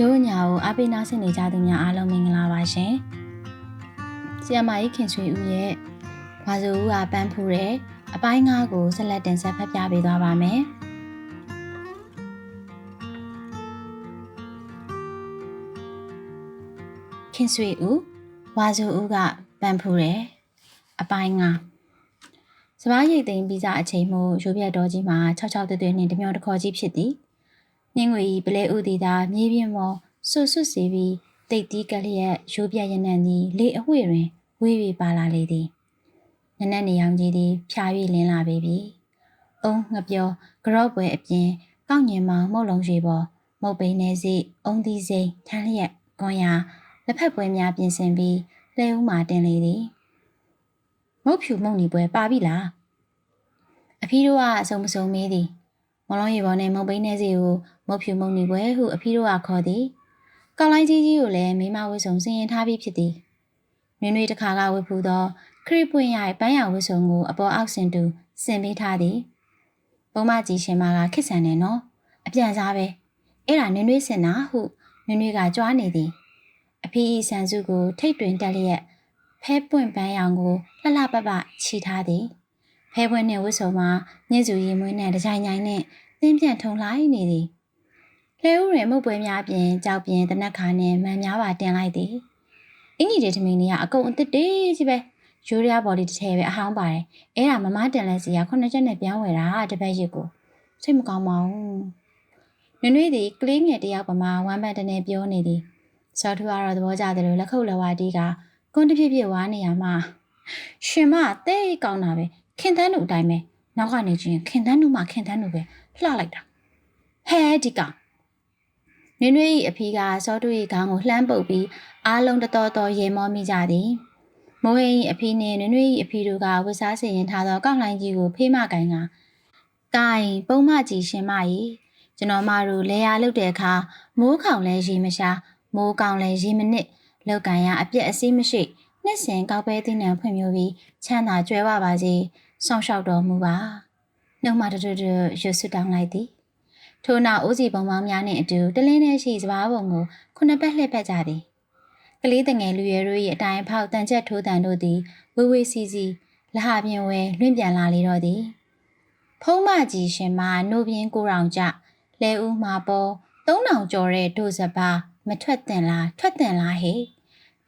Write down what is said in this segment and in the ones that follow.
တို့ညာကိုအားပေးနားဆင်နေကြသူများအားလုံးမင်္ဂလာပါရှင်။ဆီယမကြီးခင်ဆွေဦးရဲ့ဘာဆိုဦးကပန်းဖူးတယ်အပိုင်းငါးကိုဆက်လက်တင်ဆက်ဖတ်ပြပေးသွားပါမယ်။ခင်ဆွေဦးဝါဆိုဦးကပန်းဖူးတယ်အပိုင်းငါးစပားရိတ်သိမ်းပြီးစားအချိန်မို့ရိုးပြတ်တော်ကြီးမှာ66တွဲတွဲနှင့်တမျောတစ်ခေါ်ကြီးဖြစ်သည်။ နှင်းငွေပလဲဥတီသာမြေပြင်ပေါ်ဆွတ်ဆွတ်စီပြီးတိတ်တီးကလျက်ရိုးပြတ်ရနံ့သည်လေအဝှေ့တွင်ဝေးဝေးပါလာလေသည်။နနက်နေရောင်ကြီးသည်ဖြာ၍လင်းလာပေပြီ။အုံငပြောကရော့ပွဲအပြင်ကောက်ညင်မောင်မုတ်လုံးရှိပေါ်မုတ်ပိန်နေစီအုံသီးစိန်ထန်းလျက်ကွန်ရာလက်ဖက်ပွဲများပြင်ဆင်ပြီးလဲဦးမှာတင်လေသည်။မုတ်ဖြူမုတ်နီပွဲပါပြီလား။အဖီးတို့ကအစုံမစုံမေးသည်။မလုံးရီပေါ်နဲ့မုတ်ပိန်နေစီကို မုတ်ဖြူမုတ်နီပွဲဟုအဖီးတို့ကခေါ်သည်။ကောက်လိုင်းကြီးကြီးကိုလည်းမိမဝစ်စုံစင်ရင်ထားပြီးဖြစ်သည်။နွေနွေတစ်ခါကဝစ်ဖူးသောခရစ်ပွင့်ရပန်းရဝစ်စုံကိုအပေါ်အောက်ဆင်တူဆင်ပေးထားသည်။ပုံမကြီးရှင်မကခစ်ဆန်နေနော်။အပြန်စားပဲ။အဲ့ဒါနွေနွေစင်နာဟုနွေနွေကကြွားနေသည်။အဖီးဤဆန်စုကိုထိတ်တွင်တက်လျက်ဖဲပွင့်ပန်းရောင်ကိုလှလှပပချီထားသည်။ဖဲပွင့်နှင့်ဝစ်စုံမှာညစ်စုရီမွေးနဲ့တကြိုင်ကြိုင်နဲ့သင်းပြန်ထုံလိုက်နေသည်။ လဲဦးတွင်မုတ်ပွဲများပြင်ကြောက်ပြင်တနက်ခါနှင့်မန်များပါတင်လိုက်သည်။အင်ကြီးတဲ့ထမင်းကြီးကအကုန်အစ်စ်တေးကြီးပဲ။ရိုးရဘော်လီတစ်ထည်ပဲအဟောင်းပါတယ်။အဲ့ဒါမမတင်လဲစီကခုနှစ်ချက်နဲ့ပြောင်းဝယ်တာတပတ်ရစ်ကိုစိတ်မကောင်းပါဘူး။နွေနွေသည်ကလေးငယ်တယောက်ပမာဝမ်းပန်းတနေပြောနေသည်။စောထူကတော့သဘောကျတယ်လို့လက်ခုပ်လက်ဝါးတီးကကွန်းတစ်ပြည့်ပြည့်ဝါနေရမှာရှင်မတဲ့ကောင်းတာပဲခင်သန်းတို့အတိုင်းပဲနောက်ကနေချင်းခင်သန်းတို့မှခင်သန်းတို့ပဲလှလိုက်တာဟဲဒီကောင် နွေနွေ၏အဖေကစောတူ၏ခေါင်းကိုလှမ်းပုတ်ပြီးအားလုံးတတော်တော်ရေမောမိကြသည်မိုးဟင်း၏အဖေနှင့်နွေနွေ၏အဖေတို့ကဝတ်စားစင်ရင်ထားသောကောက်လှိုင်းကြီးကိုဖေးမကိုင်းကကိုင်းပုံမကြီးရှင်မ၏ကျွန်တော်မတို့လေယာလုတ်တဲ့အခါမိုးခေါင်လဲရေမရှာမိုးကောင်လဲရေမနစ်လောက်ကန်ရအပြက်အစည်းမရှိနှစ်စဉ်ကောက်ပဲသီးနှံဖွံ့ဖြိုးပြီးချမ်းသာကြွယ်ဝပါစေစောင့်ရှောက်တော်မူပါနှုတ်မတူတူရွတ်ဆွတောင်းလိုက်သည် ထို့နောက်အိုးစီပုံပေါင်းများနှင့်အတူတလင်းထဲရှိစပားပုံကိုခုနှစ်ပတ်လှည့်ပတ်ကြသည်ကလေးတငယ်လူရဲတို့၏အတိုင်းဖောက်တန်ချက်ထိုးတန်တို့သည်ဝေးဝေးစီစီလဟပြင်ဝဲလွင့်ပြန်လာလေတော့သည်ဖုံးမကြီးရှင်မနိုးပြင်းကိုရောင်ကြလဲဦးမှာပေါ်သုံးတောင်ကျော်တဲ့ဒိုစပါမထွက်တင်လားထွက်တင်လားဟေ့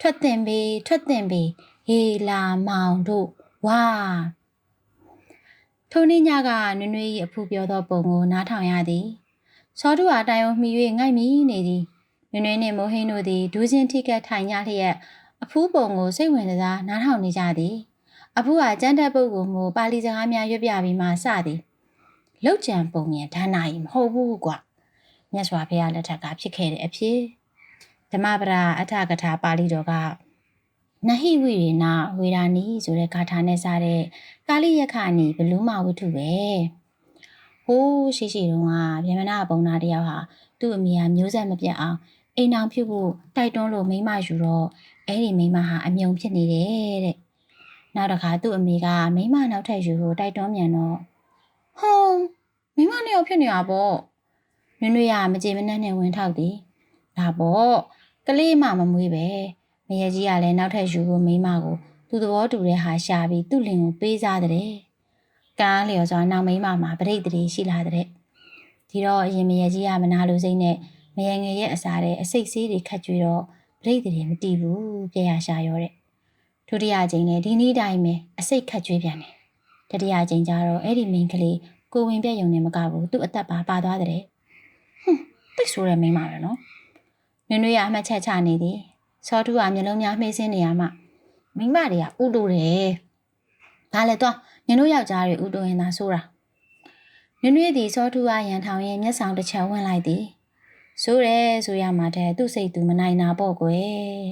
ထွက်တင်ပြီထွက်တင်ပြီဟေးလာမောင်တို့ဝါထိုနေ့ညကနွေနွေ၏အဖူပြောသောပုံကိုနားထောင်ရသည် စောတူအားတိုင်အောင်မှီ၍ငိုက်မိနေသည်နွေနွေနှင့်မိုးဟင်းတို့သည်ဒူးချင်းထိကက်ထိုင်ကြလျက်အဖူးပုံကိုစိတ်ဝင်စားနားထောင်နေကြသည်အဖူးဟာကျန်းတဲ့ပုဂ္ဂိုလ်မျိုးပါဠိစကားများရွတ်ပြပြီးမှစသည်လောက်ကြံပုံရင်ဒါနာကြီးမဟုတ်ဘူးကွာမြတ်စွာဘုရားလက်ထက်ကဖြစ်ခဲ့တဲ့အဖြစ်ဓမ္မပဒအထကထာပါဠိတော်ကနဟိဝိရေနဝေဒာနီဆိုတဲ့ဂါထာနဲ့စတဲ့ကာလိယက္ခဏီဘလူးမဝတ္ထုပဲ ဟိုးရှိရှိတုန်းကဗျမနာပုံနာတယောက်ဟာသူ့အမိဟာမျိုးဆက်မပြတ်အောင်အိမ်အောင်ပြုတ်ဖို့တိုက်တွန်းလို့မိမယူတော့အဲ့ဒီမိမဟာအမြုံဖြစ်နေတယ်တဲ့နောက်တစ်ခါသူ့အမေကမိမနောက်ထပ်ယူဖို့တိုက်တွန်းမြန်တော့ဟောမိမနှစ်ယောက်ဖြစ်နေတာပေါ့နွေနွေရမကြေမနက်နဲ့ဝင်ထောက်သည်ဒါပေါ့ကလေးမှမမွေးပဲမရကြီးကလည်းနောက်ထပ်ယူဖို့မိမကိုသူသဘောတူတဲ့ဟာရှာပြီးသူ့လင်ကိုပေးစားတဲ့ ကားလျော်စွာနောက်မိမမှာပြိတ္တိရှိလာတဲ့ဒီတော့အရင်မရကြီးကမနာလိုစိမ့်နဲ့မရငယ်ရဲ့အစားတဲ့အစိတ်ဆေးတွေခတ်ကြွေတော့ပြိတ္တိမတီးဘူးပြရရှာရောတဲ့ဒုတိယကြိမ်နဲ့ဒီနေ့တိုင်းပဲအစိတ်ခတ်ကြွေးပြန်တယ်တတိယကြိမ်ကျတော့အဲ့ဒီမိန်းကလေးကိုဝင်ပြက်ယုံနေမကဘူးသူ့အသက်ပါပါသွားတဲ့ဟွန်းတိတ်ဆိုးတဲ့မိန်းမပဲနော်နွေနွေရအမှတ်ချက်ချနေသည်စောတူကမျိုးလုံးများမှေးစင်းနေရမှမိန်းမတွေကဥတူတယ်ဒါလည်းတော့ ညတို့ယောက်ျားတွေဥတူရင်သာဆိုတာနွေနွေသည်စောတူကရန်ထောင်ရင်မျက်ဆောင်တစ်ချက်ဝင်လိုက်သည်ဆိုးတယ်ဆိုရမှာတဲ့သူ့စိတ်သူမနိုင်တာပေါ့ကွယ်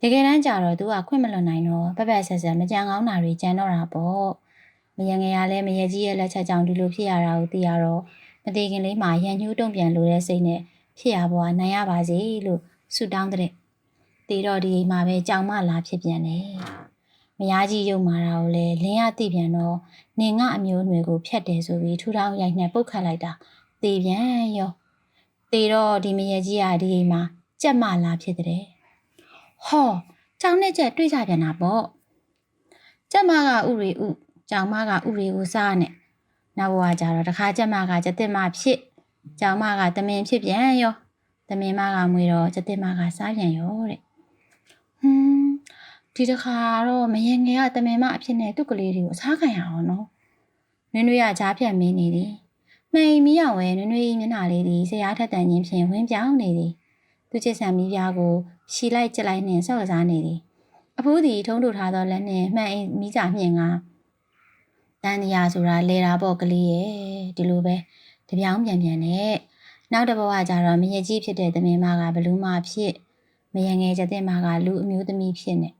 တကယ်တမ်းကျတော့သူကခွင့်မလွန်နိုင်တော့ပက်ပက်ဆက်ဆက်မကြံကောင်းတာတွေကြံတော့တာပေါ့မယငယ်ရလဲမယကြီးရဲ့လက်ချက်ကြောင့်ဒီလိုဖြစ်ရတာကိုသိရတော့မသေးခင်လေးမှာရန်ညှိုးတုံ့ပြန်လို့တဲ့စိတ်နဲ့ဖြစ်ရပေါ်နိုင်ရပါစေလို့ဆုတောင်းတဲ့တေတော့ဒီအိမ်မှာပဲကြောင်မလာဖြစ်ပြန်တယ် မယားကြီးရုံမာတာကိုလည်းလင်းရသိပြန်တော့နေငါအမျိုးအနွယ်ကိုဖျက်တယ်ဆိုပြီးထူထောင်ရိုက်နှက်ပုတ်ခတ်လိုက်တာတေပြန်ရောတေတော့ဒီမရေကြီးကဒီအိမ်မှာကြက်မလာဖြစ်တဲ့ဟောကြောင်နဲ့ကြက်တွေ့ကြပြန်တာပေါ့ကြက်မကဥရီဥကြောင်မကဥရီဥစားနဲ့နောက်ဘဝကျတော့တခါကြက်မကကြက်တင်မဖြစ်ကြောင်မကတမင်ဖြစ်ပြန်ရောတမင်မကမွေတော့ကြက်တင်မကစားပြန်ရောတဲ့ဟွန်း ဒီတခါတော့မရေငယ်ကတမင်မအဖြစ်နဲ့သူ့ကလေးတွေကိုအစားခံရအောင်နော်နွေနွေကကြားဖြတ်မင်းနေသည်မှန်မီအောင်ဝဲနွေနွေမျက်နှာလေးဒီဆရာထက်တန်ချင်းဖြင့်ဝင်းပြောင်းနေသည်သူချစ်ဆံမီးပြားကိုရှီလိုက်ကြက်လိုက်နှင့်ဆော့ကစားနေသည်အဖိုးသည်ထုံးထုတ်ထားသောလက်နှင့်မှန်အိမ်မိကြမြင့်ကတန်တရာဆိုတာလဲတာပေါ့ကလေးရဲ့ဒီလိုပဲတပြောင်းပြန်ပြန်နဲ့နောက်တစ်ဘဝကျတော့မရကြီးဖြစ်တဲ့သမင်မကဘလူးမဖြစ်မယငယ်ကျတဲ့မကလူအမျိုးသမီးဖြစ်နေ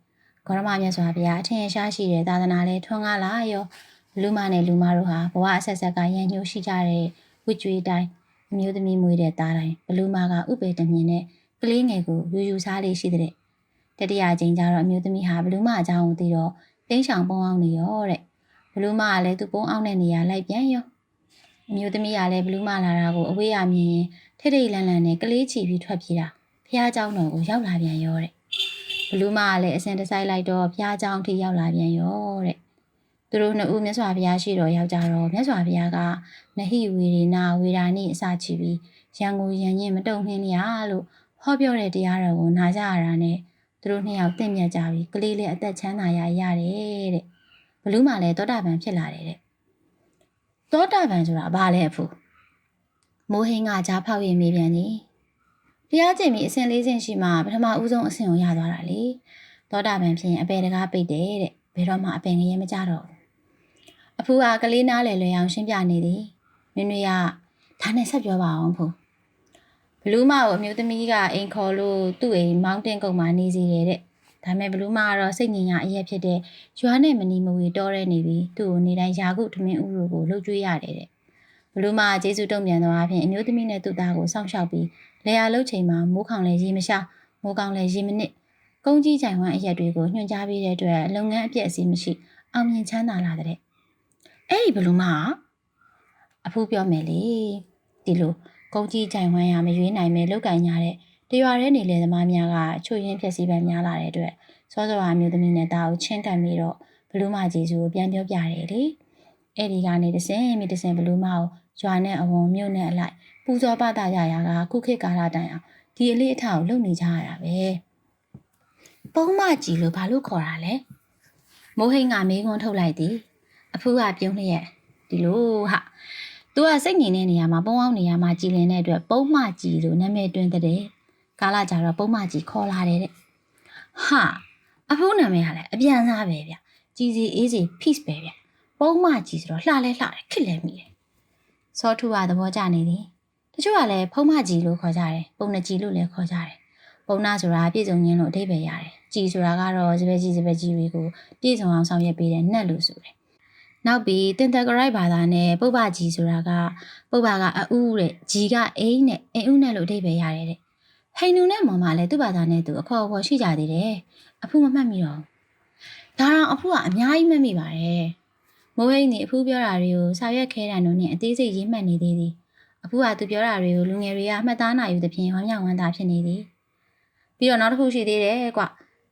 ဂေါရမမြတ်စွာဘုရားအထင်ရှားရှိတဲ့သာသနာလေးထွန်းကားလာရော လူမနဲ့လူမတို့ဟာဘဝအဆက်ဆက်ကရန်ညှိုးရှိကြတဲ့ဝိကျွေးတိုင်းအမျိုးသမီးမွေးတဲ့သားတိုင်းဘလူမကဥပေတမြင်နဲ့ကလေးငယ်ကိုယူယူစားလေးရှိတဲ့တတိယအကြိမ်ကျတော့အမျိုးသမီးဟာဘလူမအကြောင်းကိုသိတော့တင်းချောင်ပုံအောင်နေရောတဲ့ဘလူမကလည်းသူပုံအောင်တဲ့နေရာလိုက်ပြန်ရောအမျိုးသမီးကလည်းဘလူမလာတာကိုအဝေးရမြင်ရင်ထိတ်ထိတ်လန့်လန့်နဲ့ကလေးချီပြီးထွက်ပြေးတာဖះเจ้าတော်ကိုရောက်လာပြန်ရောတဲ့ ဘလူးမကလည်းအစင်တစိုက်လိုက်တော့ဘုရားကျောင်းထိရောက်လာပြန်ရောတဲ့သူတို့နှစ်ဦးမြတ်စွာဘုရားရှိတော်ရောက်ကြတော့မြတ်စွာဘုရားကနဟိဝေရဏဝေဒာနိအစချီပြီးရန်ကိုရန်ရင်မတုံနှင်းလျာလို့ဟောပြောတဲ့တရားတော်ကိုနားကြရတာနဲ့သူတို့နှစ်ယောက်တင့်မြတ်ကြပြီးကလေးလေးအသက်ချမ်းသာရရတယ်တဲ့ဘလူးမလည်းသောတာပန်ဖြစ်လာတယ်တဲ့သောတာပန်ဆိုတာဘာလဲအဖူမိုးဟင်းကကြားဖောက်ရင်မေးပြန်ကြီး ဘုရားကျင့်ပြီးအစဉ်လေးစဉ်ရှိမှပထမဦးဆုံးအစဉ်ကိုရသွားတာလေသောတာပန်ဖြစ်ရင်အပေတကားပိတ်တယ်တဲ့ဘယ်တော့မှအပင်ငရဲမကြတော့ဘူးအဖိုးကကလေးနားလေလွယ်အောင်ရှင်းပြနေသည်နွေနွေကဒါနဲ့ဆက်ပြောပါအောင်ဖိုးဘလူးမကိုအမျိုးသမီးကအိမ်ခေါ်လို့သူ့အိမ်မောင်းတင်ကုန်းမှာနေစီတယ်တဲ့ဒါမဲ့ဘလူးမကတော့စိတ်ညင်ရအရက်ဖြစ်တဲ့ရွာနဲ့မနီမဝေတောရဲနေပြီးသူ့ကိုနေတိုင်းယာကုထမင်းဥရိုကိုလှုပ်ကြွေးရတယ်တဲ့ဘလူးမကကျေးဇူးတုံ့ပြန်တော့အဖြစ်အမျိုးသမီးနဲ့သူ့သားကိုစောင့်ရှောက်ပြီး လေယာလှုပ်ချိန်မှာမိုးခေါင်လည်းရေမရှာမိုးကောင်းလည်းရေမနစ်ကုန်းကြီးကြိုင်ဝမ်းအရက်တွေကိုညွှန်ကြားပေးတဲ့အတွက်လုပ်ငန်းအပြည့်အစည်မရှိအောင်မြင်ချမ်းသာလာတဲ့အဲ့ဒီဘလူးမကအဖိုးပြောမယ်လေဒီလိုကုန်းကြီးကြိုင်ဝမ်းရမရွေးနိုင်မဲ့လောက်ကင်ညာတဲ့တရွာရဲနေလေသမားများကချွတ်ရင်းဖြက်စီးပန်းများလာတဲ့အတွက်စောစောအမျိုးသမီးနဲ့တာကိုချင်းကန်ပြီးတော့ဘလူးမဂျေစုကိုပြန်ပြောပြတယ်လေအဲ့ဒီကနေတစင်မိတစင်ဘလူးမကိုရွာနဲ့အဝုံမြို့နဲ့အလိုက် ပူဇော်ပတာရရာကခုခေတ်ကာလတိုင်အောင်ဒီအလေးအထားကိုလုပ်နေကြရတာပဲပုံမကြီးလို့ဘာလို့ခေါ်တာလဲမိုးဟိန်ကမေးခွန်းထုတ်လိုက်သည်အဖိုးကပြုံးလျက်ဒီလိုဟာ။ तू ကစိတ်ငြိမ်တဲ့နေရာမှာပုံအောင်နေရာမှာကြည်လင်တဲ့အတွက်ပုံမှကြည်လို့နာမည်တွင်တဲ့။ကာလကြတော့ပုံမှကြည်ခေါ်လာတယ်တဲ့။ဟာအဖိုးနာမည်ကလည်းအပြန်စားပဲဗျ။ကြည်စီအေးစီ peace ပဲဗျ။ပုံမှကြည်ဆိုတော့လှလဲလှတယ်ခစ်လဲမိတယ်။စောထူကသဘောကျနေသည်။ တချို့ကလည်းဖုံးမကြည်လို့ခေါ်ကြတယ်။ပုံနှကြည်လို့လည်းခေါ်ကြတယ်။ပုံနာဆိုတာပြည့်စုံခြင်းလို့အဓိပ္ပာယ်ရတယ်။ကြည်ဆိုတာကတော့စပယ်ကြီးစပယ်ကြီးတွေကိုပြည့်စုံအောင်ဆောင်ရွက်ပေးတဲ့နှက်လို့ဆိုတယ်။နောက်ပြီးတင်တဂရိုက်ဘာသာနဲ့ပုပ္ပကြီးဆိုတာကပုပ္ပကအဥတဲ့ကြီးကအိမ်နဲ့အိမ်ဥနဲ့လို့အဓိပ္ပာယ်ရတယ်တဲ့ဟိန္ဒူနဲ့မောင်မလည်းသူ့ဘာသာနဲ့သူအခေါ်အခေါ်ရှိကြသေးတယ်အဖူမမှတ်မိတော့ဘူးဒါတော့အဖူကအများကြီးမှတ်မိပါတယ်မိုးဟိန်းနေအဖူပြောတာတွေကိုစာရွက်ခဲတံတို့နဲ့အသေးစိတ်ရေးမှတ်နေသေးသည် အဖူကသူပြောတာတွေကိုလူငယ်တွေကမှတ်သားနိုင်ယူသဖြင့်ဝမ်းမြောက်ဝမ်းသာဖြစ်နေသည်ပြီးတော့နောက်တစ်ခုရှိသေးတယ်ကွ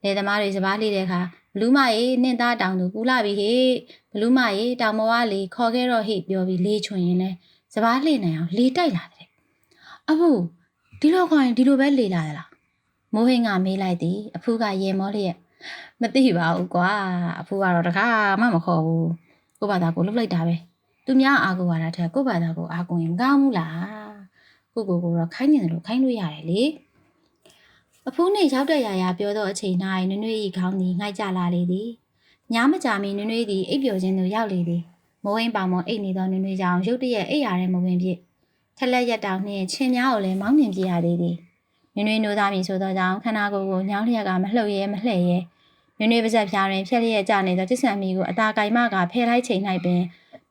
လေသမားတွေစပားလေးတဲ့အခါဘလူးမရေနင့်သားတောင်သူပူလာပြီဟေ့ဘလူးမရေတောင်မောကလေခေါ်ခဲ့တော့ဟေ့ပြောပြီးလေးချွင်ရင်လဲစပားလှည့်နိုင်အောင်လေတိုက်လာတဲ့အဖူဒီလိုခေါ်ရင်ဒီလိုပဲလေလာသလားမိုးဟင်းကမေးလိုက်သည်အဖူကရေမောလျက်မသိပါဘူးကွာအဖူကတော့တခါမှမခေါ်ဘူးကို့ဘာသာကိုလှုပ်လိုက်တာပဲ သူများအာကိုရတာတဲ့ကို့ဘာသာကိုအာကိုရင်မကောင်းဘူးလားကိုကိုကိုတော့ခိုင်းနေတယ်လို့ခိုင်းလို့ရတယ်လေအဖူးနဲ့ရောက်တဲ့ရာရာပြောတော့အချိန်တိုင်းနွေ့နွေ့ဤခေါင်းသည်ငှိုက်ကြလာလေသည်ညမကြမီနွေ့နွေ့သည်အိပ်ပျော်ခြင်းသို့ရောက်လေသည်မိုးဝင်းပောင်မောအိတ်နေသောနွေ့နွေ့ကြောင့်ရုတ်တရက်အိပ်ရာထဲမဝင်ဖြစ်ထက်လက်ရက်တောင်နှင့်ချင်းများကိုလည်းမောင်းမြင်ပြရသေးသည်နွေ့နွေ့နိုးသားမီဆိုသောကြောင့်ခန္ဓာကိုယ်ကိုညောင်းလျက်ကမလှုပ်ရဲမလှဲ့ရဲနွေ့နွေ့ပါဇက်ဖြားတွင်ဖြက်လျက်ကျနေသောတစ္ဆန်မီကိုအသာကိုင်မကဖယ်လိုက်ချိန်၌ပင်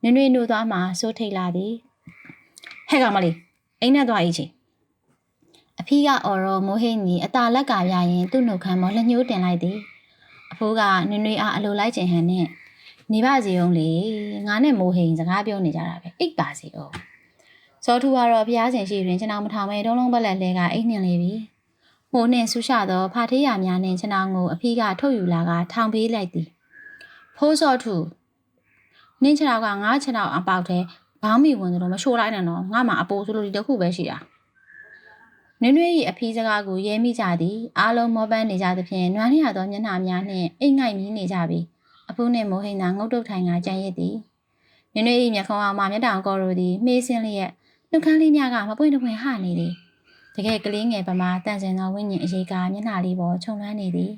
နွေ့နွေ့နိုးသားမှာစိုးထိတ်လာသည်ဟဲ့ကောင်မလေးအိမ်နဲ့သွားအေးချင်အဖေကအော်ရောမိုးဟိန်းကြီးအตาလက်ကပြရင်သူ့နှုတ်ခမ်းမောလက်ညှိုးတင်လိုက်သည်အဖိုးကနွေနွေအားအလိုလိုက်ခြင်းဟန်နဲ့နေပါစီအောင်လေငါနဲ့မိုးဟိန်းစကားပြောနေကြတာပဲအိတ်ပါစီအောင်ဇောထူကတော့ဖျားစင်ရှိတွင်ကျွန်တော်မထောင်မဲတုံးလုံးပက်လက်လဲကအိတ်နှင်လေပြီ။ဟိုနှင့်ဆူရှသောဖာထေးရများနှင့်ကျွန်တော်ကိုအဖေကထုတ်ယူလာကထောင်ပေးလိုက်သည်။ဖိုးစောထူ နင်းချတော်ကငါးချတော်အပေါက်တဲ့ဘောင်းမီဝင်တယ်လို့မရှိုးလိုက်နဲ့တော့ငါမှအပိုးဆိုလို့ဒီတစ်ခုပဲရှိတာ။နွေနွေ၏အဖေစကားကိုရဲမိကြသည်အားလုံးမောပန်းနေကြသဖြင့်နွမ်းလျာသောမျက်နှာများနှင့်အိတ်ငိုက်မြည်နေကြပြီအဖိုးနှင့်မိုးဟိန်သာငုတ်တုတ်ထိုင်ကကြံရစ်သည်နွေနွေ၏မျက်ခုံးအောင်မှမျက်တောင်ကော်ရိုသည်မေးစင်းလျက်နှုတ်ခမ်းလေးများကမပွင့်တပွင့်ဟနေသည်တကယ်ကလေးငယ်ပမာတန့်စင်သောဝိညာဉ်အရေးကမျက်နှာလေးပေါ်ခြုံလွှမ်းနေသည်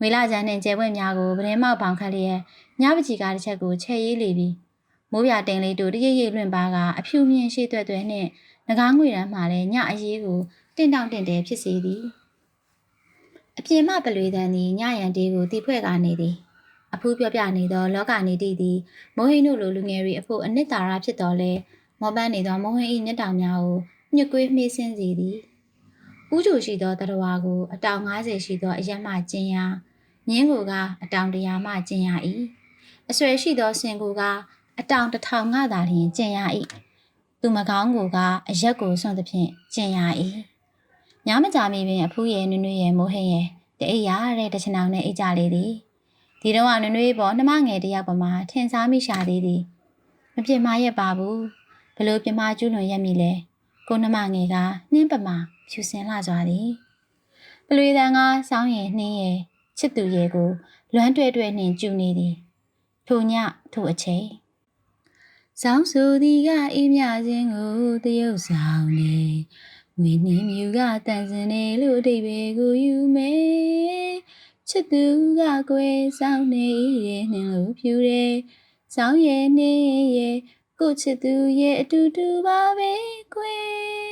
ဝေလာချမ်းနှင့်ကျဲပွင့်များကိုပရင်မောက်ပေါင်ခတ်လျက်ညပချီကားတစ်ချက်ကိုချဲ့ရေးလေပြီးမိုးပြတင်လေးတို့တရိပ်ရိပ်လွင့်ပါကအဖြူမြင့်ရှိသွဲ့သွဲ့နှင့်ငကားငွေရမ်းမှလည်းညအရေးကိုတင့်တောင့်တင့်တယ်ဖြစ်စေသည်အပြင်မှပလွေတန်းသည်ညရန်တေးကိုတီဖွဲ့ကနေသည်အဖူးပြောပြနေသောလောကနေတိသည်မိုးဟိန်းတို့လိုလူငယ်တွေအဖို့အနှစ်သာရဖြစ်တော်လဲမောပန်းနေသောမိုးဟိန်း၏မျက်တောင်များကိုညှွကွေးမှေးဆင်းစေသည်ဥကြိုရှိသောတရဝါကိုအတောင်90ရှိသောအရက်မှကျင်းရာ ညင်းကိုကအတောင်တရာမှကျင်းရ၏အဆွဲရှိသောစင်ကိုကအတောင်တစ်ထောင်ငါသာလျှင်ကျင်းရ၏သူမကောင်းကိုကအရက်ကိုဆွန့်သဖြင့်ကျင်းရ၏ညမကြမီပင်အဖူးရဲ့နွနွေရဲ့မိုးဟင်းရဲ့တအိရတဲ့တချနောင်နဲ့အိတ်ကြလေသည်ဒီတော့ကနွနွေပေါ်နှမငယ်တယောက်ပမာထင်ရှားမိရှာသေးသည်မပြစ်မှားရက်ပါဘူးဘလို့ပြစ်မှားကျူးလွန်ရက်မိလဲကိုနှမငယ်ကနှင်းပမာဖြူစင်လာကြသည်ပလွေတန်ကစောင်းရင်နှင်းရဲ့ ချစ်သူရဲ့ကို လွမ်းတွဲတွဲနှင်ကျူနေသည်ထိုညထိုအချိန်ဆောင်းဆိုသည်ကအေးမြခြင်းကိုတရုပ်ဆောင်နေငွေနှင်းမြူကတန်စင်နေလို့အတိတ်ပဲကိုယူမယ်ချစ်သူကကွယ်ဆောင်နေရဲ့နှင်းလို့ဖြူတယ်ဆောင်းရဲ့နှင်းရဲ့ကိုချစ်သူရဲ့အတူတူပါပဲကွယ်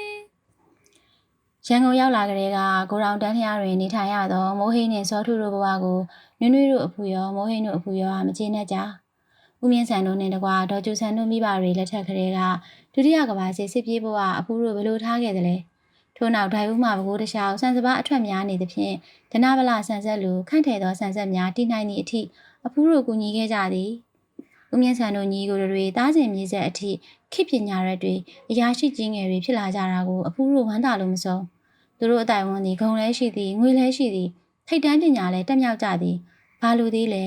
ရန်ကုန်ရောက်လာကြတဲ့ကကိုရောင်တန်းလျားတွင်နေထိုင်ရသောမိုးဟိန်းနှင့်စောထုတို့ဘဝကိုနွေ့နွေ့တို့အဖူရောမိုးဟိန်းတို့အဖူရောမကျေနပ်ကြဦးမြင့်ဆန်တို့နဲ့တကွာဒေါ်ကျူဆန်တို့မိဘတွေလက်ထက်ကလေးကဒုတိယကဘာစစ်စစ်ပြေးဘဝအဖူတို့ဘယ်လိုထားခဲ့သလဲထို့နောက်ဒိုင်ဦးမှဘကိုးတခြားဆန်စပါအထွက်များနေသဖြင့်ဒနာဗလာဆန်ဆက်လူခန့်ထည်သောဆန်ဆက်များတိနိုင်သည့်အထိအဖူတို့ကူညီခဲ့ကြသည်ဦးမြင့်ဆန်တို့ညီကိုတွေတားကျင်မြေဆက်အထိခိပညာရက်တွေအရာရှိကြီးငယ်တွေဖြစ်လာကြတာကိုအဖူတို့ဝမ်းသာလို့မဆုံး သူတို့အတိုင်ဝန်သည်ဂုံလဲရှိသည်ငွေလဲရှိသည်ထိတ်တန်းပညာလဲတက်မြောက်ကြသည်ဘာလို့သေးလဲ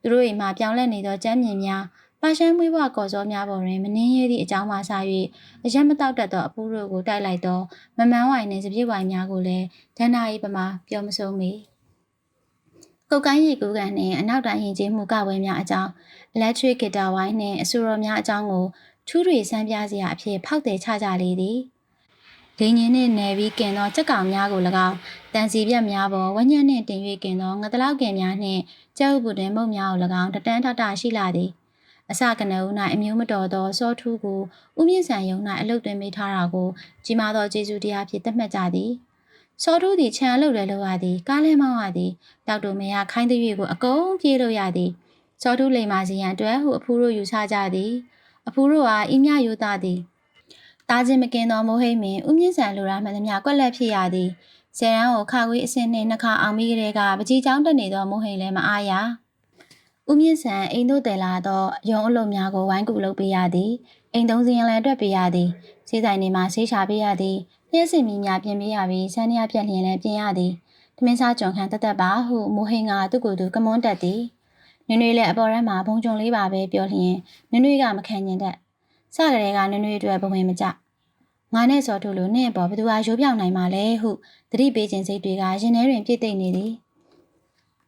သူတို့အိမ်မှာပြောင်းလဲနေသောကျမ်းမြင်များပါရှမ်းမွေးဘွားကော်စောများပေါ်တွင်မနှင်းရဲသည့်အကြောင်းမှစ၍အရက်မတောက်တတ်သောအပူတို့ကိုတိုက်လိုက်သောမမန်းဝိုင်နှင့်စပြည့်ဝိုင်များကိုလည်းဒဏ္ဍာရီပမာပြောမဆုံးမီကုတ်ကိုင်းရီကူကန်နှင့်အနောက်တိုင်းရင်ကျေးမှုကဝဲများအကြောင်း electric guitar ဝိုင်းနှင့်အဆူရော်များအကြောင်းကိုထူးတွေစမ်းပြစရာအဖြစ်ဖောက်တယ်ချကြလေသည် ဒင်းရင်နှင့်နယ်ပြီးကင်သောကြက်ကောင်များကို၎င်းတန်စီပြက်များပေါ်ဝညံ့နှင့်တင်၍ကင်သောငသလောက်ကင်များနှင့်ကျဲဥပုတွင်မုတ်များကို၎င်းတတန်းထထရှိလာသည်အစကနဦး၌အမျိုးမတော်သောစောထူးကိုဥမြင့်ဆန်ယုံ၌အလုတ်တွင်မိထားတာကိုကြီးမားသောကျေးဇူးတရားဖြင့်သတ်မှတ်ကြသည်စောထူးသည်ခြံအလုတ်လည်းလုပ်ရသည်ကားလည်းမောင်းရသည်တောက်တူမရခိုင်းသည်ကိုအကုန်ပြေးလို့ရသည်စောထူးလိမ်မာစီရန်အတွက်ဟုအဖူးတို့ယူဆကြသည်အဖူးတို့ဟာအင်းမြယူသားသည် တားခြင်းမကင်းသောမိုးဟိမင်ဥမြင့်ဆန်လိုရာမှန်သမျှကွက်လက်ဖြစ်ရသည်ဆယ်ရန်ကိုခါခွေးအစင်းနှင့်နှခါအောင်ပြီးကလေးကပကြီးချောင်းတက်နေသောမိုးဟိန်လည်းမအားရဦးမြင့်ဆန်အိမ်တို့တယ်လာသောရုံအလုပ်များကိုဝိုင်းကူလုပ်ပေးရသည်အိမ်သုံးစင်းလည်းအတွက်ပေးရသည်စေးဆိုင်တွေမှာဆေးချပေးရသည်လျှက်စင်မီများပြင်ပေးရပြီးဆန်းရပြက်လျင်လည်းပြင်ရသည်တမင်းစားကြုံခံတသက်ပါဟုမိုးဟိန်ကသူ့ကိုယ်သူကမွန်းတက်သည်နွေနွေလည်းအပေါ်ရမ်းမှာဘုံကြုံလေးပါပဲပြောလျင်နွေနွေကမခံညင်တတ် စကြတဲ့ကနွေနွေအတွက်ဘဝင်မကြငါနဲ့စော်တို့လိုနဲ့ပေါ်ဘသူဟာရိုးပြောင်နိုင်မှာလဲဟုသတိပေးခြင်းစိတ်တွေကရင်ထဲတွင်ပြည့်သိမ့်နေသည်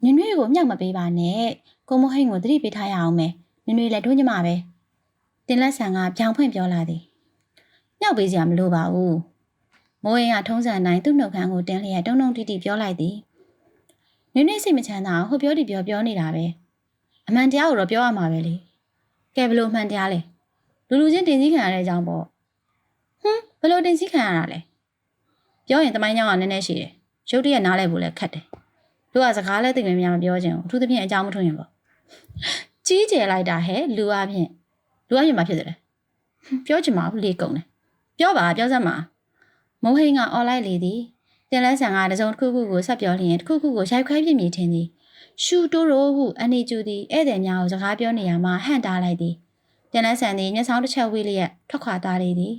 နွေနွေကိုမြောက်မပေးပါနဲ့ကိုမဟိန်ကိုသတိပေးထားရအောင်မယ်နွေနွေလည်းတို့ညမပဲတင်လက်ဆန်ကပြောင်ဖွင့်ပြောလာသည်မြောက်ပေးစရာမလိုပါဘူးမိုးရင်ကထုံးစံတိုင်းသူ့နှုတ်ခမ်းကိုတင်းလျက်တုံတုံတိတိပြောလိုက်သည်နွေနွေစိတ်မချမ်းသာဟိုပြောဒီပြောပြောနေတာပဲအမှန်တရားကိုတော့ပြောရမှာပဲလေကဲဘလို့အမှန်တရားလဲ လူလူချင်းတင်စည်းခံရတဲ့အကြောင်းပေါ့ဟွန်းဘလို့တင်စည်းခံရတာလဲပြောရင်တမိုင်းကြောင်ကနည်းနည်းရှိတယ်ရုပ်တရက်နားလဲဖို့လည်းခက်တယ်တို့ကစကားလဲသိမများမပြောချင်ဘူးအထူးသဖြင့်အကြောင်းမထွင်ရင်ပေါ့ကြီးကျယ်လိုက်တာဟဲ့လူအပြင်လူအပြင်မှာဖြစ်တယ်လေပြောချင်မှာဘူးလေကုန်တယ်ပြောပါပြောစမ်းပါမုံဟိန်ကအော်လိုက်လေသည်တင်လဲဆန်ကတစုံတစ်ခုခုကိုဆက်ပြောလျင်တစ်ခုခုကိုရိုက်ခွဲပြစ်မိထင်သည်ရှူတိုးရိုးဟုအနေကျူသည်ဧည့်သည်များကိုစကားပြောနေရမှဟန့်တားလိုက်သည် တင်လဲဆန်သည်မျက်စောင်းတစ်ချက်ဝေးလျက်ထွက်ခွာသွားလေသည်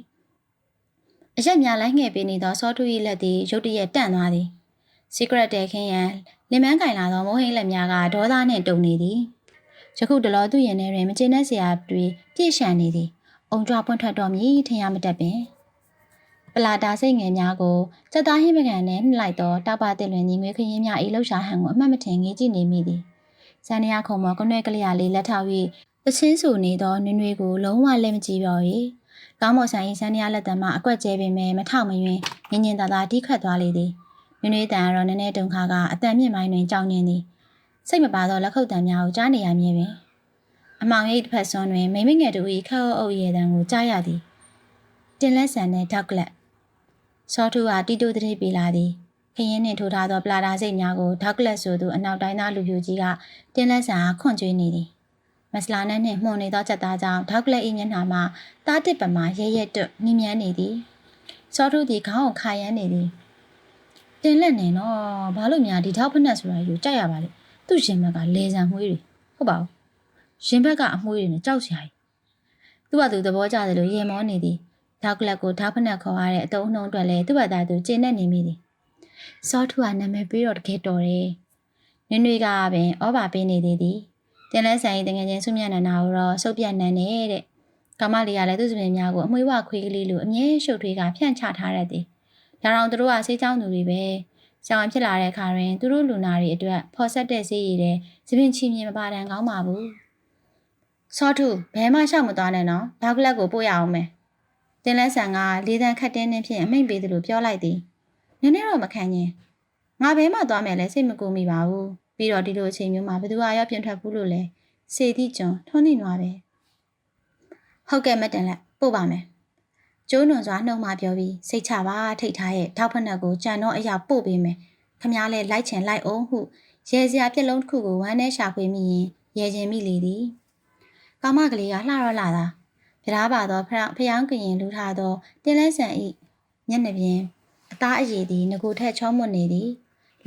အရက်များလိုက်ငယ်ပေးနေသောစောထူ၏လက်သည်ရုတ်တရက်တန့်သွားသည် secret တဲခင်းရန်လင်မန်းကင်လာသောမိုးဟိန်းလက်များကဒေါသနှင့်တုန်နေသည်ယခုတလောသူ့ရင်ထဲတွင်မကျေနပ်စရာတွေပြည့်ရှံနေသည်အုံကြွပွင့်ထွက်တော်မည်ထင်ရမတတ်ပင်ပလာတာစိတ်ငယ်များကိုစက်သားဟင်းပကံနဲ့နှိလိုက်သောတောက်ပါတဲ့လွင်ညီငွေခရင်များ၏လှုပ်ရှားဟန်ကိုအမှတ်မထင်ငေးကြည့်နေမိသည်ဇန်နီယာခုံမောကနွဲ့ကလေးရလေးလက်ထောက်၍ ပစင်းဆူနေသောနွေနွေကိုလုံးဝလက်မကြည့်ပြော၏ကောင်းမော်ဆိုင်၏ဇန်နီယာလက်တံမှအကွက်ကျဲပင်မဲ့မထောက်မယွင်းငင်ငင်သာသာတီးခတ်သွားလေသည်နွေနွေတန်ကတော့နည်းနည်းတုန်ခါကအတန်မြင့်ပိုင်းတွင်ကြောင်ညင်သည်စိတ်မပါသောလက်ခုပ်တံများကိုကြားနေရမည်ပင်အမောင်ရိပ်တစ်ဖက်စွန်းတွင်မိမိငယ်တို့၏ခက်အုပ်အုပ်ရေတံကိုကြားရသည်တင်လက်ဆန်နှင့်ထောက်ကလက်စောထူကတီတိုတတိပေးလာသည်ခရင်နှင့်ထိုးထားသောပလာတာစိတ်များကိုထောက်ကလက်ဆိုသူအနောက်တိုင်းသားလူပြိုကြီးကတင်လက်ဆန်အားခွန့်ကျွေးနေသည် မစလာနဲ့နှင့်မှုန်နေသောချက်သားကြောင့်ထောက်ကလက်၏မျက်နှာမှာတားတစ်ပမာရဲရဲတွတ်မြင်းမြန်းနေသည်စောထူသည်ခေါင်းကိုခါရမ်းနေသည်တင်လက်နေနော်ဘာလို့များဒီထောက်ဖက်နဲ့ဆိုတာယူကြိုက်ရပါလေသူ့ရှင်ဘက်ကလေဆံမွှေးတွေဟုတ်ပါဘူးရှင်ဘက်ကအမွှေးတွေနဲ့ကြောက်စရာကြီးသူ့ဘာသူသဘောကျတယ်လို့ရင်မောနေသည်ထောက်ကလက်ကိုထောက်ဖက်နဲ့ခေါ်ရတဲ့အတုံးနှုံးအတွက်လည်းသူ့ဘာသာသူကျင်းနေနေမိသည်စောထူကနာမည်ပြီးတော့တကယ်တော်တယ်နွေနွေကပင်ဩဘာပေးနေသေးသည် တင်လဲဆိုင်တငယ်ချင်းဆုမြတ်နန္ဒာကိုတော့စုပ်ပြတ်နန်းနေတဲ့ကမလေးကလည်းသူ့စပင်များကိုအမွှေးဝခွေးကလေးလိုအမြဲရှုပ်ထွေးကဖြန့်ချထားရသည်ဒါတော့သူတို့ကဆေးချောင်းသူတွေပဲဆောင်းဖြစ်လာတဲ့အခါတွင်သူတို့လူနာတွေအတွက်ဖော်ဆက်တဲ့ဆေးရည်တဲ့သပင်ချီမြင်မပါတန်ကောင်းပါဘူးစောထုဘဲမှရှောက်မသွားနဲ့နော်ဒေါက်ကလပ်ကိုပို့ရအောင်မယ်တင်လဲဆန်ကလေးတန်းခတ်တင်းနှင်းဖြင့်အမိန့်ပေးသလိုပြောလိုက်သည်နည်းနည်းတော့မခံရင်ငါဘဲမှသွားမယ်လဲစိတ်မကူမိပါဘူး ပြီးတော့ဒီလိုအချိန်မျိုးမှာဘယ်သူကရောက်ပြင်ထွက်ဘူးလို့လဲစေတိကျွန်းထွန်းနေနွားပဲဟုတ်ကဲ့မတန်လက်ပို့ပါမယ်ကျိုးနွန်စွာနှုံမှပြောပြီးစိတ်ချပါထိတ်ထားရဲ့ထောက်ဖက်နှက်ကိုကြံတော့အရာပို့ပေးမယ်ခမားလဲလိုက်ချင်လိုက်အောင်ဟုရဲစရာပြက်လုံးတစ်ခုကိုဝမ်းနဲ့ရှာဖွေမိရင်ရဲခြင်းမိလေသည်ကောင်းမကလေးကလှတော့လာတာပြရားပါတော့ဖဖျောင်းကရင်လူထားသောတင်းလဲဆန်ဤမျက်နှာပြင်အသားအရည်သည်ငကိုထက်ချောမွတ်နေသည်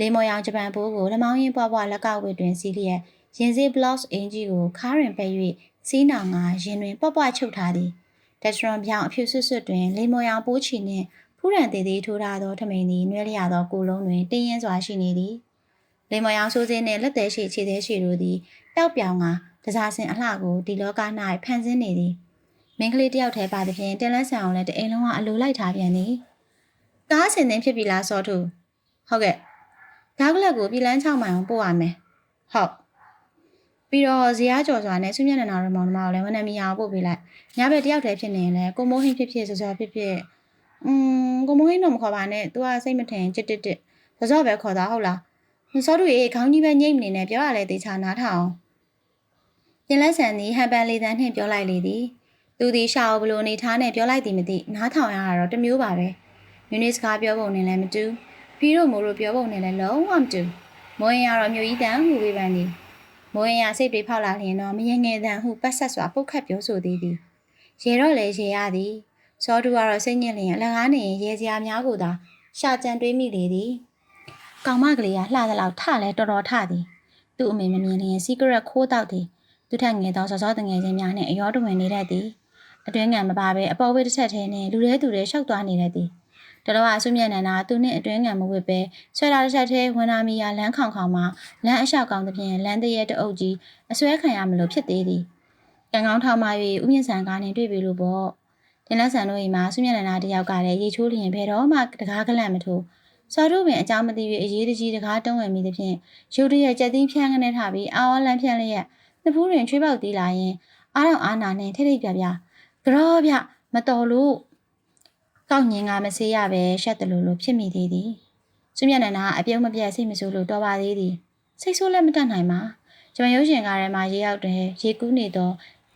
လေမော်ရောင်ဂျပန်ဘိုးကိုလမောင်းရင်ပွားပွားလက်ကောက်ဝတ်တွင်စီးလျက်ရင်စေးဘလော့စ်အင်ဂျီကိုခါရင်ပဲ့၍စီးနောင်ကရင်တွင်ပွားပွားချုပ်ထားသည်တက်ထရွန်ပြောင်အဖြူဆွတ်ဆွတ်တွင်လေမော်ရောင်ပိုးချီနှင့်ဖူးရန်သေးသေးထိုးထားသောထမိန်သည်နွဲလျသောကိုလုံးတွင်တင်းရင်စွာရှိနေသည်လေမော်ရောင်ဆိုးစင်းနှင့်လက်သေးရှိခြေသေးရှိတို့သည်တောက်ပြောင်ကတစားစင်အလှကိုဒီလောက၌ဖန်ဆင်းနေသည်မင်းကလေးတယောက်တည်းပါသဖြင့်တင်လက်ဆန်အောင်လည်းတအိမ်လုံးကအလိုလိုက်ထားပြန်သည်ကားစင်သင်းဖြစ်ပြီလားစောထုဟုတ်ကဲ့ ဓာတ်ကလပ်ကိုပြည်လန်း6မိုင်အောင်ပို့ရမယ်ဟုတ်ပြီးတော့ဇီယာကျော်စွာနဲ့ဆုမျက်နှာတော်မောင်နှမကိုလည်းဝနမီအောင်ပို့ပေးလိုက်ညဘက်တယောက်တည်းဖြစ်နေရင်လည်းကိုမိုးဟင်းဖြစ်ဖြစ်စောစောဖြစ်ဖြစ်อืมကိုမိုးဟင်းတော့မခေါ်ပါနဲ့ तू ကစိတ်မထင်တစ်တစ်တစ်စောစောပဲခေါ်တာဟုတ်လားစောတူရေခေါင်းကြီးပဲညိမ့်နေနဲ့ပြောရလဲတေချာနားထောင်ပြင်လက်ဆန်သည်ဟန်ပန်လေးတန်းနှင့်ပြောလိုက်လေသည်သူသည်ရှာအိုဘလိုအနေထားနဲ့ပြောလိုက်သည်မသိနားထောင်ရတာတော့တမျိုးပါပဲမြူနစ်စကားပြောပုံနဲ့လည်းမတူ ဖီတို့မိုးတို့ပြောပုံနဲ့လည်းလုံးဝမတူမိုးရင်ကတော့မျိုးကြီးတန်းဟူဝေးပန်းသည်မိုးရင်ရစိတ်တွေဖောက်လာလျင်တော့မရင်ငယ်တန်းဟုပတ်ဆက်စွာပုတ်ခတ်ပြောဆိုသေးသည်ရေတော့လေရေရသည်စောတူကတော့စိတ်ညစ်လျင်အလကားနေရင်ရေစရာများကိုသာရှာကြံတွေးမိလေသည်ကောင်မကလေးကလှသလောက်ထလဲတော်တော်ထသည်သူ့အမေမမြင်လျင် secret ခိုးတောက်သည်သူထက်ငယ်သောစောစောတငယ်ချင်းများနှင့်အရောတဝင်နေတတ်သည်အတွင်းငံမပါဘဲအပေါ်ဝေးတစ်ချက်ထဲနှင့်လူရဲသူတွေရှောက်သွားနေတတ်သည် တတော်အဆုမျက်နှာနာသူနှင့်အတွင်းငံမဝစ်ပဲဆွဲလာတစ်ချက်ထဲဝန်နာမီယာလမ်းခေါင်ခေါင်မှာလမ်းအလျှောက်ကောင်းသဖြင့်လမ်းတရဲတအုပ်ကြီးအဆွဲခံရမလို့ဖြစ်သေးသည်ကံကောင်းထောက်မှ၍ဥမြင့်ဆန်ကားနှင့်တွေ့ပြီလို့ပေါ့တင်လက်ဆန်တို့အိမ်မှာဆုမျက်နှာနာတယောက်ကလည်းရေချိုးလျင်ဘယ်တော့မှတကားကလန့်မထိုးစော်တို့ပင်အကြောင်းမသိ၍အရေးတကြီးတကားတုံးဝင်မိသဖြင့်ရုတ်တရက်ကြက်သီးဖြန်းကနေထားပြီးအာဝလန်းဖြန်းလျက်နှစ်ဖူးတွင်ချွေးပေါက်တီးလာရင်အားတော့အာနာနဲ့ထိထိပြပြကြောဗျမတော်လို့ ကောက်ညင်ကမဆေးရပဲရှက်တယ်လို့လို့ဖြစ်မိသေးသည်စွမျက်နှာကအပြုံးမပြတ်စိတ်မဆိုးလို့တော်ပါသေးသည်စိတ်ဆိုးလည်းမတတ်နိုင်ပါကျွန်မရုပ်ရှင်ကားထဲမှာရေရောက်တယ်ရေကူးနေတော့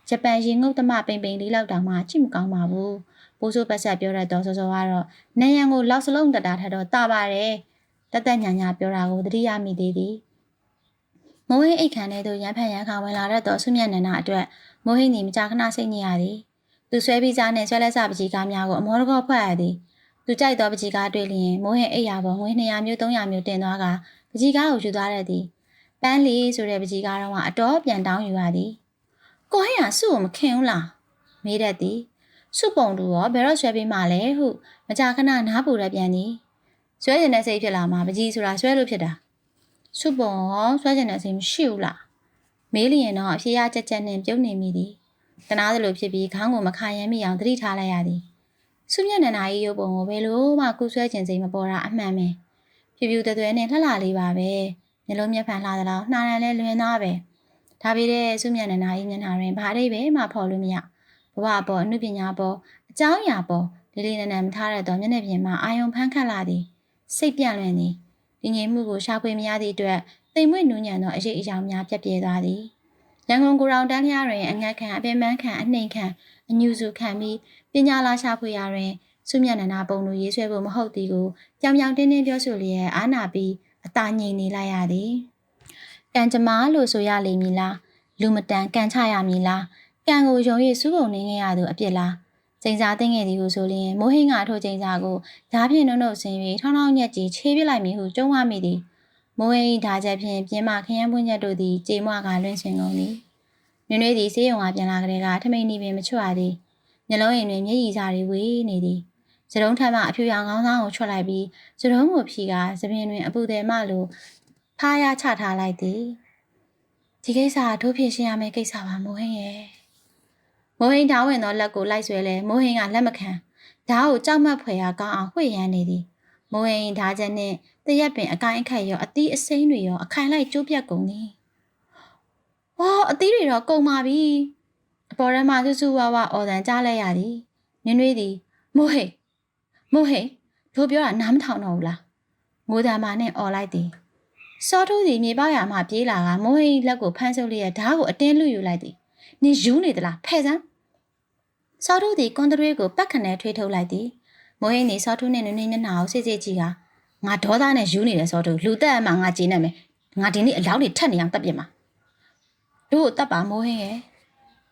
ဂျပန်ရေငုတ်သမပိန်ပိန်လေးလောက်တောင်မှကြည့်မကောင်းပါဘူးပိုးဆိုးပတ်ဆက်ပြောရတော့စောစောကတော့နေရန်ကိုလောက်စလုံးတတာထတော့တာပါတယ်တသက်ညာညာပြောတာကိုသတိရမိသေးသည်မိုးဟင်းအိတ်ခံတဲ့သူရန်ဖန်ရန်ခါဝင်လာတဲ့တော့ဆုမျက်နှာအတွက်မိုးဟင်းဒီမကြာခဏစိတ်ညစ်ရသည် သူဆွဲပြီးစားနဲ့ဆွဲလက်စပကြီးကားများကိုအမောတကောဖွဲ့ရသည်သူကြိုက်သောပကြီးကားတွေ့လျင်မိုးဟင်အိပ်ရာပေါ်ငွေ200မျိုး300မျိုးတင်သွားကပကြီးကားကိုယူသွားရသည်ပန်းလီဆိုတဲ့ပကြီးကားတော့ကအတော်ပြန်တောင်းယူရသည်ကိုဟင်ကစု့ကိုမခင်ဘူးလားမေးတတ်သည်စုပုံတူရောဘယ်တော့ဆွဲပေးမှလဲဟုမကြာခဏနားပူရပြန်သည်ဆွဲကျင်တဲ့စိတ်ဖြစ်လာမှပကြီးဆိုတာဆွဲလို့ဖြစ်တာစုပုံရောဆွဲကျင်တဲ့စိတ်မရှိဘူးလားမေးလျင်တော့အဖြေရကြက်ကြက်နဲ့ပြုံးနေမိသည် တနာသလိုဖြစ်ပြီးခေါင်းကိုမခါရမ်းမိအောင်သတိထားလိုက်ရသည်စုမျက်နှာနာကြီးရုပ်ပုံကိုဘယ်လိုမှကူဆွဲကျင်စိတ်မပေါ်တာအမှန်ပဲဖြူဖြူသွဲသွဲနဲ့လှလှလေးပါပဲမျက်လုံးမျက်ဖန်လှသလားနှာရန်လဲလွင်သားပဲဒါပေမဲ့စုမျက်နှာနာကြီးမျက်နှာတွင်ဘာအဓိပ္ပာယ်မှဖော်လို့မရဘဝပေါ်အမှုပညာပေါ်အကြောင်းအရာပေါ်လေးလေးနက်နက်မထားရတော့မျက်နှာပြင်မှာအာယုံဖန်းခတ်လာသည်စိတ်ပြန့်လွင်သည်ဒီငြိမ်မှုကိုရှာဖွေမရသည့်အတွက်တိမ်မွေ့နူးညံ့သောအရေးအယောင်များပြက်ပြဲသွားသည် ရန်ကုန်ကိုရောင်တန်းလျားတွင်အငတ်ခံအပင်ပန်းခံအနှိမ်ခံအညူစုခံပြီးပညာလာရှာဖွေရာတွင်စုမျက်နှာပုံလိုရေးဆွဲဖို့မဟုတ်သည်ကိုကြောင်ကြောင်တင်းတင်းပြောဆိုလျက်အာနာပြီးအသာငြိမ်နေလိုက်ရသည်ကံကြမ္မာလို့ဆိုရလိမ့်မည်လားလူမတန်ကံချရမည်လားကံကိုယုံ၍စူးပုံနေခဲ့ရသူအပြစ်လားချိန်စာသိငယ်သည်ကိုဆိုလျင်မိုးဟင်းကထိုချိန်စာကိုဓာဖြင့်နှုတ်နှုတ်ဆင်း၍ထောင်းထောင်းညက်ကြီးခြေပစ်လိုက်မည်ဟုကြုံရမိသည် မိုးဟင်း၏ဓာချက်ဖြင့်ပြင်းမခရမ်းပွင့်ချက်တို့သည်ကြေမွကလွင့်ဆွင်ကုန်သည်နွေနွေသည်ဆေးရုံကပြန်လာကြတဲ့ကထမိန်နီပင်မချွတ်ရသည်မျက်လုံးရင်တွင်မျက်ရည်စာတွေဝေးနေသည်စတုံးထက်မှအဖြူရောင်ကောင်းဆောင်ကိုချွတ်လိုက်ပြီးစတုံးကိုဖြီကသပင်တွင်အပူတယ်မှလိုဖားရချထားလိုက်သည်ဒီကိစ္စကတို့ဖြစ်ရှင်းရမယ့်ကိစ္စပါမိုးဟင်းရဲ့မိုးဟင်းဓာဝင်သောလက်ကိုလိုက်ဆွဲလဲမိုးဟင်းကလက်မခံဓာကိုကြောက်မက်ဖွယ်ရာကောင်းအောင်ဝှေ့ရမ်းနေသည် မိုးဟင်းဓာချက်နှင့်တရက်ပင်အကိုင်းအခက်ရောအသီးအစိမ်းတွေရောအခိုင်လိုက်ကျိုးပြတ်ကုန်သည်။ဝါအသီးတွေတော့ကုန်ပါပြီ။အပေါ်ထဲမှာဆူဆူဝါဝါအော်တန်ကြားလိုက်ရသည်။နင်းနွေးသည်မိုးဟိတ်မိုးဟိတ်တို့ပြောတာနားမထောင်တော့ဘူးလား။ငိုတံမာနဲ့អော်လိုက်သည်။စောထိုးသည်မြေပေါက်ရမှပြေးလာကမိုးဟိတ်လက်ကိုဖမ်းဆုပ်လျက်ဓာတ်ကိုအတင်းလူယူလိုက်သည်။နင်ယူနေသလားဖဲ့စမ်း။စောထိုးသည်ကွန်တရွေးကိုပတ်ခနဲ့ထွေးထုတ်လိုက်သည်။ မိုးဟိတ်နေစောထိုးနဲ့နွေနွေမျက်နှာကိုစစ်စစ်ကြည့်ကငါဒေါသနဲ့ယူနေတယ်စောထိုးလူတက်အမှငါကြည်နေမယ်။ငါဒီနေ့အလောင်းတွေထက်နေအောင်တက်ပြစ်မှာ။တို့ကိုတတ်ပါမိုးဟင်းရဲ့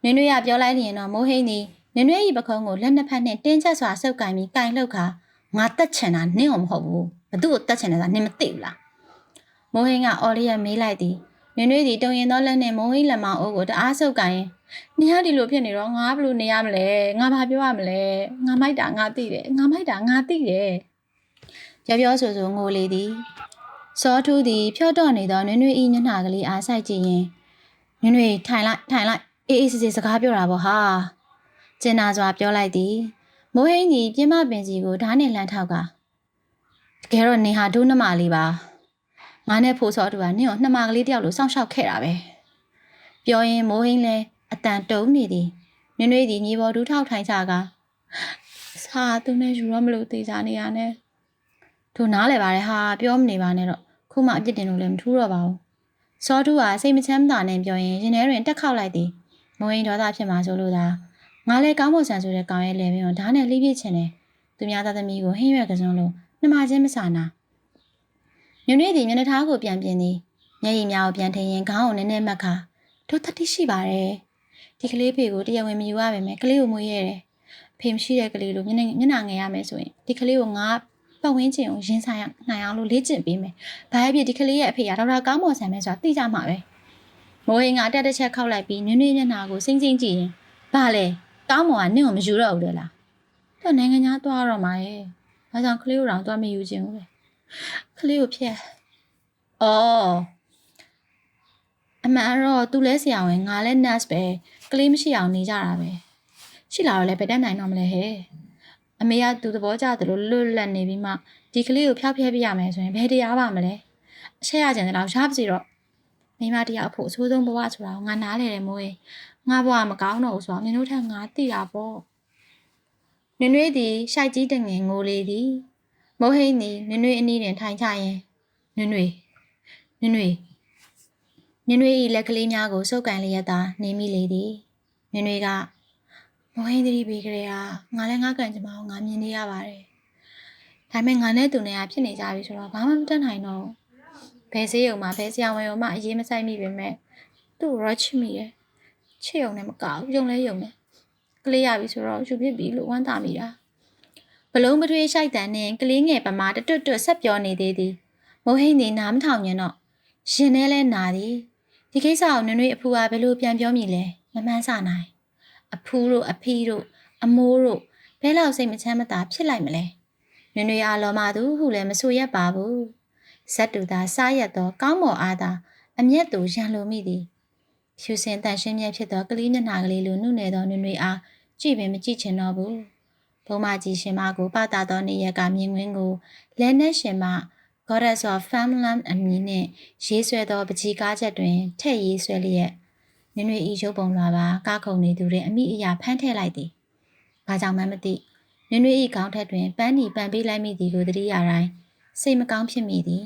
နွေနွေရပြောလိုက်ရင်တော့မိုးဟင်းသည်နွေနွေဤပခုံးကိုလက်နှစ်ဖက်နဲ့တင်းကျပ်စွာဆုပ်ကင်ပြီးကင်လှုပ်ခါငါတက်ချင်တာနင့်အောင်မဟုတ်ဘူးဘသူ့ကိုတက်ချင်တယ်ဆိုတာနင်မသိဘူးလားမိုးဟင်းကအော်လီယာမေးလိုက်သည်နွေနွေသည်တုံရင်သောလက်နဲ့မိုးဟင်းလက်မအိုးကိုတအားဆုပ်ကင်ရင် နင်ကဒီလိုဖြစ်နေတော့ငါဘယ်လိုနေရမလဲငါဘာပြောရမလဲငါမိုက်တာငါသိတယ်ငါမိုက်တာငါသိတယ်ပြောပြောဆိုဆိုငိုလေသည်စောထူးသည်ဖြော့တော့နေသောနွေနွေဤမျက်နှာကလေးအားဆိုင်ကြည့်ရင်နွေနွေထိုင်လိုက်ထိုင်လိုက်အေးအေးစစ်စစ်စကားပြောတာပေါ့ဟာကျင်နာစွာပြောလိုက်သည်မိုးဟင်းကြီးပြင်းမပင်စီကိုဓာတ်နဲ့လှမ်းထောက်ကတကယ်တော့နေဟာဒုနှမလေးပါငါနဲ့ဖိုးစောတူကနင့်ကိုနှမကလေးတယောက်လိုစောင့်ရှောက်ခဲ့တာပဲပြောရင်မိုးဟင်းလဲ အတန်တုံးနေသည်နွေနွေသည်ညီပေါ်ဒူးထောက်ထိုင်ချကစာသူနဲ့ယူတော့မလို့တေးစားနေရနဲ့တို့နားလဲပါတယ်ဟာပြောမနေပါနဲ့တော့ခုမှအပြစ်တင်လို့လည်းမထူးတော့ပါဘူးစောတူကစိတ်မချမ်းသာနဲ့ပြောရင်ရင်ထဲတွင်တက်ခောက်လိုက်သည်မိုးဟင်းဒေါသဖြစ်မှဆိုလို့သာငါလည်းကောင်းမွန်ဆန်ဆိုတဲ့ကောင်ရဲ့လေပင်ကိုဓာတ်နဲ့လှိပြစ်ချင်တယ်သူများသားသမီးကိုဟင်းရွက်ကစုံလို့နှမချင်းမဆာနာညွန့်နေသည်မျက်နှာထားကိုပြန်ပြင်သည်မျက်ရည်များကိုပြန်ထင်ရင်ခေါင်းကိုနည်းနည်းမက်ခါတို့တတိရှိပါတယ် ဒီကလေးဖေကိုတရားဝင်မယူရပါမယ်ကလေးကိုမွေးရတယ်ဖေမရှိတဲ့ကလေးလိုမျက်နှာမျက်နှာငယ်ရမယ်ဆိုရင်ဒီကလေးကိုငါပတ်ဝန်းကျင်ကိုရင်းဆိုင်ရနိုင်အောင်လို့လေ့ကျင့်ပေးမယ်ဘာဖြစ်ဒီကလေးရဲ့အဖေကဒေါက်တာကောင်းမွန်ဆန်ပဲဆိုတာသိကြမှာပဲမိုးဟင်းကတက်တစ်ချက်ခောက်လိုက်ပြီးနွေ့နွေ့မျက်နှာကိုစိမ့်စိမ့်ကြည့်ရင်ဘာလဲကောင်းမွန်ကနင့်ကိုမယူတော့ဘူးလေလားသူကနိုင်ငံသားသွားတော့မှာရဲ့ဘာကြောင့်ကလေးကိုတော့သွားမယူခြင်းဘူးလေကလေးကိုဖျက်အော် အမှန်တော့သူလဲဆရာဝန်ငါလဲ nurse ပဲကလေးမရှိအောင်နေကြတာပဲရှိလာတော့လဲဘယ်တတ်နိုင်တော့မလဲဟဲ့အမေကသူသဘောကျတယ်လို့လွတ်လပ်နေပြီးမှဒီကလေးကိုဖျောက်ဖျက်ပြရမယ်ဆိုရင်ဘယ်တရားပါမလဲအချက်ရကြတယ်တော့ရပါစီတော့မိမတရားအဖို့အဆိုးဆုံးဘဝဆိုတာကိုငါနားလေတယ်မိုးရေငါဘဝမကောင်းတော့ဘူးဆိုတော့နင်တို့ထက်ငါသိတာပေါ့နွေနွေသည်ရှိုက်ကြီးတငယ်ငိုလေသည်မိုးဟိန်းသည်နွေနွေအနီးတွင်ထိုင်ချရင်နွေနွေနွေနွေ နွေနွေ၏လက်ကလေးများကိုစုပ်ကန်လျက်သာနေမိလေသည်နွေနွေကမိုးဟိန်းသတိပေးကြရငါလည်းငါကန်ကြမအောင်ငါမြင်နေရပါတယ်ဒါပေမဲ့ငါနဲ့သူနဲ့ကဖြစ်နေကြပြီဆိုတော့ဘာမှမတတ်နိုင်တော့ဘယ်စေးရုံမှာဘယ်ဆရာဝန်ရုံမှာအရေးမဆိုင်မိပေမဲ့သူ့ရောချစ်မိရဲ့ချစ်ရုံနဲ့မကဘူးယုံလဲယုံတယ်ကလေးရပြီဆိုတော့ယူဖြစ်ပြီလို့ဝမ်းသာမိတာဘလုံးမထွေးရှိုက်တန်နဲ့ကလေးငယ်ပမာတွတ်တွတ်ဆက်ပြောနေသေးသည်မိုးဟိန်းသည်နားမထောင်ညင်တော့ရှင်ထဲလဲနာသည် ဒီကိစ္စကိုနွေနွေအဖူကဘယ်လိုပြန်ပြောမိလဲမမှန်းဆနိုင်အဖူးတို့အဖီးတို့အမိုးတို့ဘဲလောက်စိတ်မချမ်းမသာဖြစ်လိုက်မလဲနွေနွေအားလောမသူဟုလည်းမဆိုရက်ပါဘူးဇက်တူသာစားရက်သောကောင်းမော်အားသာအမျက်တူရန်လိုမိသည်ဖြူစင်တန်ရှင်းမြဲဖြစ်သောကလေးမျက်နှာကလေးလိုနှုတ်နယ်သောနွေနွေအားကြည့်ပင်မကြည့်ချင်တော့ဘူးဘုံမကြီးရှင်မကိုပတာသောနေရက်ကမြင်ကွင်းကိုလဲနဲ့ရှင်မ Goddess of Famland အမည်နှင့်ရေးဆွဲသောပကြီးကားချက်တွင်ထည့်ရေးဆွဲလျက်နွေနွေဤရုပ်ပုံလွာပါကားခုံနေသူတွင်အမိအရာဖမ်းထည့်လိုက်သည်။ဘာကြောင့်မှမသိနွေနွေဤခေါင်းထက်တွင်ပန်းနီပန်ပေးလိုက်မိသည်ကိုသတိရတိုင်းစိတ်မကောင်းဖြစ်မိသည်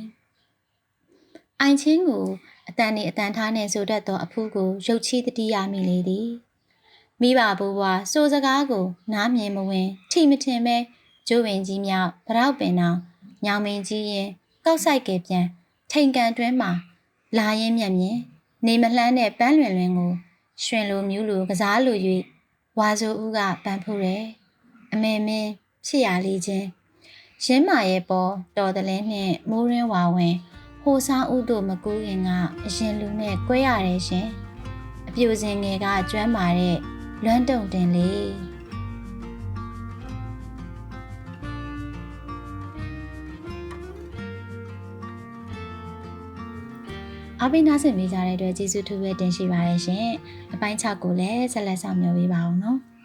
။အိုင်ချင်းကိုအတန်နေအတန်ထားနှင့်ဆိုတတ်သောအဖူးကိုရုပ်ချီးတတိယမိလေသည်။မိဘဘိုးဘွားစိုးစကားကို နားမြင်မဝင်ထိမထင်ပဲကျိုးပင်ကြီးမြောက်ဗရောက်ပင်အောင်ညောင်မင်းကြီးရင် ကောက်ဆိုင်ကပြန်ထိန်ကန်တွင်းမှာလာရင်မြက်မြင်နေမလှမ်းတဲ့ပန်းလွင်လွင်ကိုရွှင်လိုမြူးလိုကစားလို၍ဝါဆိုဦးကပန်းဖူးတယ်အမေမင်းဖြစ်ရလေးချင်းရင်းမာရဲ့ပေါ်တော်တလဲနှင့်မိုးရင်းဝါဝင်ဟိုဆောင်ဦးတို့မကူးရင်ကအရင်လူနဲ့꿰ရတယ်ရှင်အပြိုစင်ငယ်ကကျွမ်းမာတဲ့လွမ်းတုံတင်လေး အားပေးနားဆင်ပေးကြတဲ့အတွက်ကျေးဇူးထူးပဲတင်ရှိပါတယ်ရှင်။အပိုင်း6ကိုလည်းဆက်လက်ဆောင်မျှော်ပေးပါအောင်နော်။